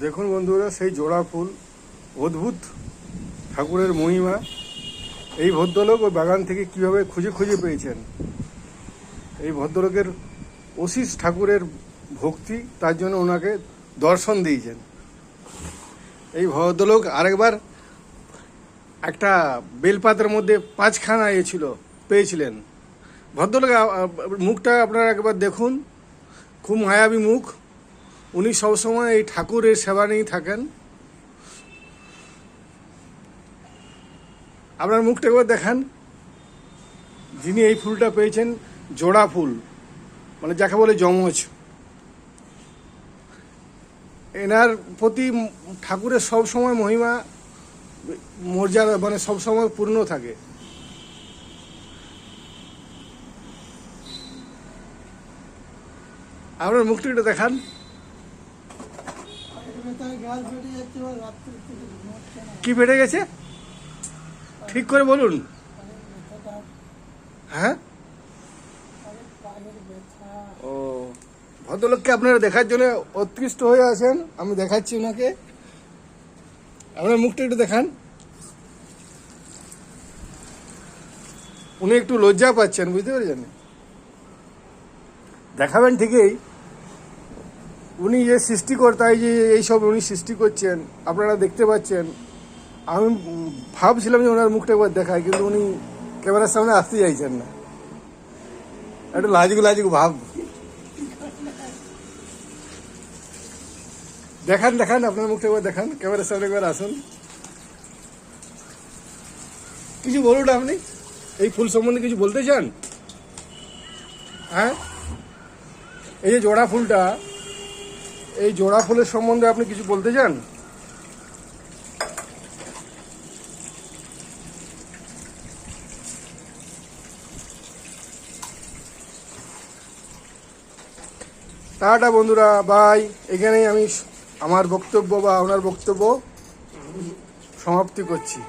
দেখুন বন্ধুরা, সেই জোড়া ফুল, অদ্ভুত ঠাকুরের মহিমা। এই ভদ্রলোক ওই বাগান থেকে কীভাবে খুঁজে খুঁজে পেয়েছেন? এই ভদ্রলোকের অশিস ঠাকুরের ভক্তি, তার জন্য ওনাকে দর্শন দিয়েছেন। এই ভদ্রলোক আরেকবার একটা বেলপাতের মধ্যে পাঁচখানা এ ছিল, পেয়েছিলেন। ভদ্রলোক মুখটা আপনারা একবার দেখুন। খুব মায়াবী মুখ। উনি সবসময় এই ঠাকুরের সেবা নিয়েই থাকেন। আপনার মুখটা একবার দেখান। যিনি এই ফুলটা পেয়েছেন, জোড়া ফুল মানে যাকে বলে যমজ। এনার প্রতি ঠাকুরের সব সময় মহিমা, মর্যাদা মানে সবসময় পূর্ণ থাকে। আপনার মুখটা একটু দেখান গাছ ফেটে যাচ্ছে বা রাত্রে থেকে ঘুমোচ্ছে না কি ফেটে গেছে? ঠিক করে বলুন। হ্যাঁ? ও, ভদ্রলোককে আপনারা দেখার জন্য উৎকৃষ্ট হয়ে আছেন, আমি দেখাচ্ছি ওনাকে। আপনার মুখটা একটু দেখান। উনি একটু লজ্জা পাচ্ছেন, বুঝতে পেরেছেন? দেখাবেন ঠিকই। উনি যে সৃষ্টিকর্তা, এই যে এইসব উনি সৃষ্টি করছেন, আপনারা দেখতে পাচ্ছেন। আমি ভাবছিলাম যে ওনার মুখটা একবার দেখায় কিন্তু উনি ক্যামেরার সামনে আসতে চাইছেন না। একটা লাজুক লাজুক ভাব। দেখান দেখান, আপনার মুখটা একবার দেখান, ক্যামেরার সামনে একবার আসুন। কিছু বলুন আপনি, এই ফুল সম্বন্ধে কিছু বলতে চান? হ্যাঁ? এই যে জোড়া ফুলটা এই জোড়া ফুলের সম্বন্ধে আপনি কিছু বলতে চান? টাটা বন্ধুরা বাই এখানেই আমি আমার বক্তব্য বা ওনার বক্তব্য সমাপ্তি করছি।